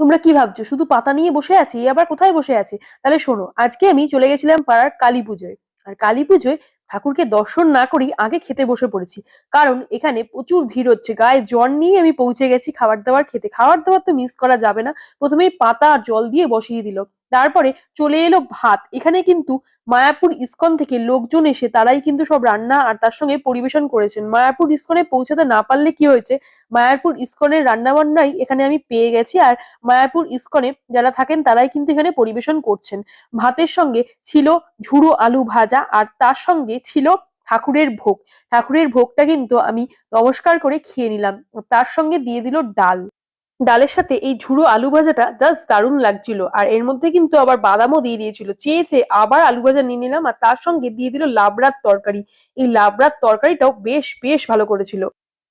তোমরা কি ভাবছ? শুধু পাতা নিয়ে বসে আছি আবার কোথায় বসে আছে? তাহলে শোনো, আজকে আমি চলে গেছিলাম পাড়ার কালী পুজোয়। আর কালী পুজোয় ঠাকুরকে দর্শন না করি আগে খেতে বসে পড়েছি। কারণ এখানে প্রচুর ভিড় হচ্ছে, গায়ে জল নিয়ে আমি পৌঁছে গেছি, খাবার দাবার খেতে। খাবার দাবার তো মিস করা যাবে না। প্রথমেই পাতা আর জল দিয়ে বসিয়ে দিল। তারপরে চলে এলো ভাত। এখানে কিন্তু মায়াপুর ইস্কন থেকে লোকজন এসে তারাই কিন্তু সব রান্না আর তার সঙ্গে পরিবেশন করেছেন। মায়াপুর ইস্কনে পৌঁছাতে না পারলে কি হয়েছে? মায়াপুর ইস্কনের রান্না বান্নাই এখানে আমি পেয়ে গেছি আর মায়াপুর ইস্কনে যারা থাকেন তারাই কিন্তু এখানে পরিবেশন করছেন। ভাতের সঙ্গে ছিল ঝুড়ো আলু ভাজা আর তার সঙ্গে ছিল ঠাকুরের ভোগ। ঠাকুরের ভোগটা কিন্তু আমি নমস্কার করে খেয়ে নিলাম। তার সঙ্গে দিয়ে দিল ডাল। ডালের সাথে এই ঝুড়ো আলু ভাজাটা জাস্ট দারুণ লাগছিল। আর এর মধ্যে কিন্তু আবার বাদামও দিয়ে দিয়েছিল। চেয়ে চেয়ে আবার আলু ভাজা নিয়ে নিলাম আর তার সঙ্গে দিয়ে দিল লাবড়ার তরকারি। এই লাবড়ার তরকারিটাও বেশ বেশ ভালো করেছিল।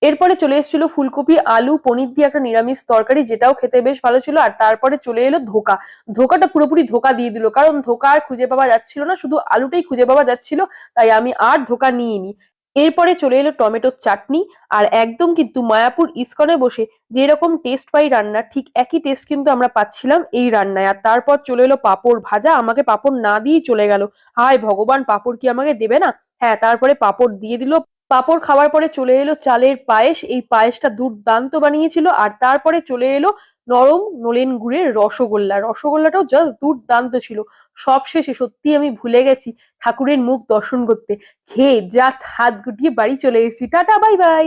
এরপরে চলে এসেছিল ফুলকপি, আলু, পনির দিয়ে একটা নিরামিষ তরকারি, যেটাও খেতে বেশ ভালো ছিল। আর তারপরে চলে এলো ধোকা। ধোকাটা পুরোপুরি ধোকা দিয়ে দিল। কারণ ধোকা আর খুঁজে পাওয়া যাচ্ছিল না। শুধু আলুটাই খুঁজে পাওয়া যাচ্ছিল, তাই আমি আর ধোকা নিয়ে নি এরপরে চলে এলো টমেটোর চাটনি আর একদম কিন্তু মায়াপুর ইস্কনে বসে যেরকম টেস্ট পাই রান্না, ঠিক একই টেস্ট কিন্তু আমরা পাচ্ছিলাম এই রান্নায়। আর তারপর চলে এলো পাপড় ভাজা, আমাকে পাপড় না দিয়েই চলে গেল। হায় ভগবান, পাপড় কি আমাকে দেবে না? হ্যাঁ তারপরে পাপড় দিয়ে দিল। পাঁপড় খাওয়ার পরে চলে এলো চালের পায়েস। এই পায়েসটা দুর্দান্ত বানিয়েছিল। আর তারপরে চলে এলো নরম নলেন গুড়ের রসগোল্লা। রসগোল্লাটাও জাস্ট দুর্দান্ত ছিল। সবশেষে সত্যি আমি ভুলে গেছি ঠাকুরের মুখ দর্শন করতে। খেয়ে জাস্ট হাত গুটিয়ে বাড়ি চলে এসেছি। Tata bye bye